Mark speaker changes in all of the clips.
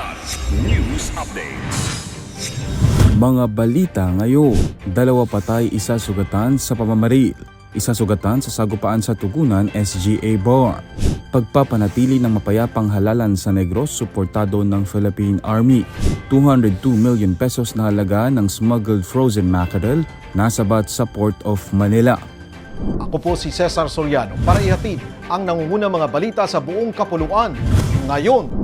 Speaker 1: Kilat News Updates.
Speaker 2: Mga balita ngayon, dalawa patay, isa sugatan sa pamamaril, isa sugatan sa sagupaan sa Tugunan SGA Bar. Pagpapanatili ng mapayapang halalan sa Negros suportado ng Philippine Army. 202 million pesos na halaga ng smuggled frozen mackerel nasabat sa Port of Manila.
Speaker 3: Ako po si Cesar Soriano para ihatid ang nangungunang mga balita sa buong kapuluan. Ngayon,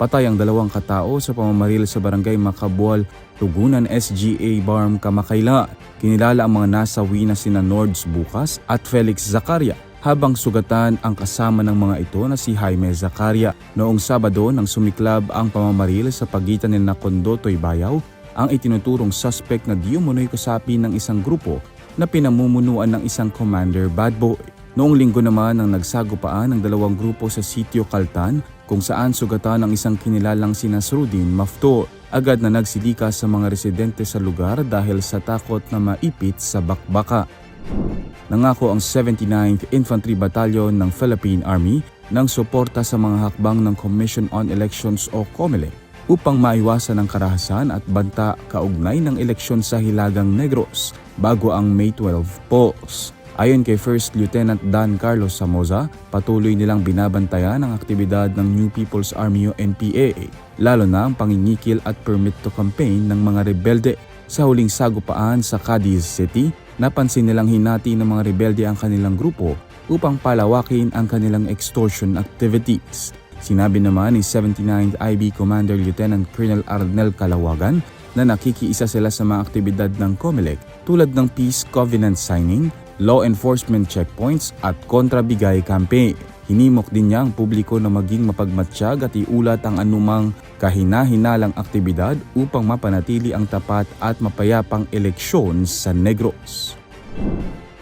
Speaker 2: Patay ang dalawang katao sa pamamaril sa barangay Makabual, Tugunan SGA Barm Kamakayla. Kinilala ang mga nasawi na sina Nords Bukas at Felix Zakaria habang sugatan ang kasama ng mga ito na si Jaime Zakaria. Noong Sabado nang sumiklab ang pamamaril sa pagitan ni Nakondo Toybayaw, ang itinuturong suspect na di umunoy kasapi ng isang grupo na pinamumunuan ng isang commander bad boy. Noong linggo naman ang nagsagupaan ng dalawang grupo sa sitio Kaltan kung saan sugatan ang isang kinilalang si Nasruddin Maftor. Agad na nagsilika sa mga residente sa lugar dahil sa takot na maipit sa bakbaka. Nangako ang 79th Infantry Battalion ng Philippine Army ng suporta sa mga hakbang ng Commission on Elections o COMELEC upang maiwasan ang karahasan at banta kaugnay ng eleksyon sa Hilagang Negros bago ang May 12 polls. Ayon kay First Lieutenant Dan Carlos Samoza, patuloy nilang binabantayan ang aktibidad ng New People's Army o NPA, lalo na ang pangingikil at permit to campaign ng mga rebelde. Sa huling sagupaan sa Cadiz City, napansin nilang hinati ng mga rebelde ang kanilang grupo upang palawakin ang kanilang extortion activities. Sinabi naman ni 79th IB Commander Lieutenant Colonel Arnel Calawagan na nakikiisa sila sa mga aktibidad ng COMELEC tulad ng Peace Covenant signing, law enforcement checkpoints at kontrabigay campaign. Hinimok din niya ang publiko na maging mapagmatsyag at iulat ang anumang kahina-hinalang aktibidad upang mapanatili ang tapat at mapayapang eleksyon sa Negros.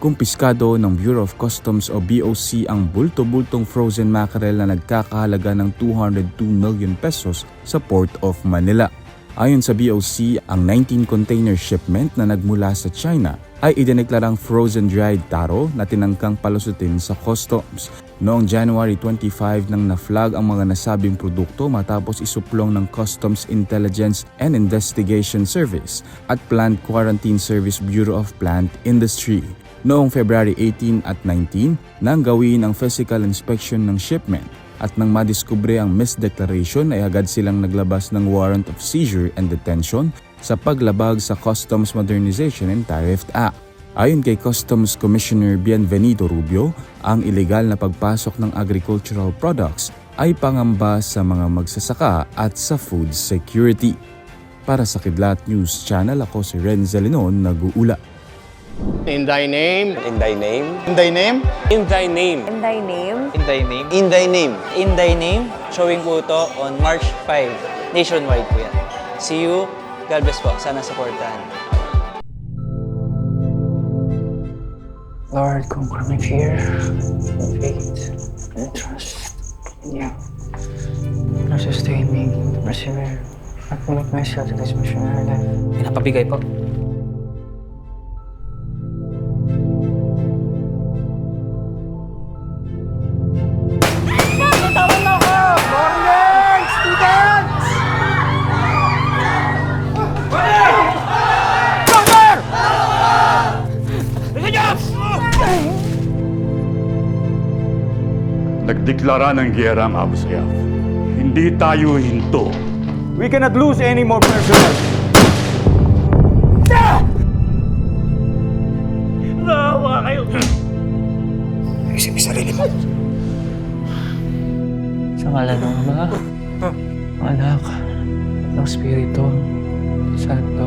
Speaker 2: Kumpiskado ng Bureau of Customs o BOC ang bulto-bultong frozen mackerel na nagkakahalaga ng 202 million pesos sa Port of Manila. Ayon sa BOC, ang 19 container shipment na nagmula sa China ay idineklarang frozen dried taro na tinangkang palusutin sa customs. Noong January 25 nang na-flag ang mga nasabing produkto matapos isuplong ng Customs Intelligence and Investigation Service at Plant Quarantine Service Bureau of Plant Industry. Noong February 18 at 19, nang gawin ang physical inspection ng shipment at nang madiskubre ang misdeclaration ay agad silang naglabas ng warrant of seizure and detention sa paglabag sa Customs Modernization and Tariff Act. Ayon kay Customs Commissioner Bienvenido Rubio, ang ilegal na pagpasok ng agricultural products ay pangamba sa mga magsasaka at sa food security. Para sa Kidlat News Channel, ako si Renzo Lenon, nag-uula.
Speaker 3: In thy name,
Speaker 4: In thy name.
Speaker 3: in thy name,
Speaker 4: In thy name.
Speaker 5: In thy name,
Speaker 6: In thy name.
Speaker 4: In thy name.
Speaker 6: In thy name. Showing po ito on March 5. Nationwide po yan. See you. God bless po. Sana supportahan.
Speaker 7: Lord, conquer my fear, faith, and trust in you. Now sustain me, persevere, and commit myself to this missionary life.
Speaker 6: Pinapabigay po.
Speaker 8: Nagdeklara ng giyera ang Abu Sayyaf. Hindi tayo hinto.
Speaker 9: We cannot lose any more personnel.
Speaker 7: Isip sarili mo. Sa ngalan ng Ama, Anak, ng Espiritu, Santo.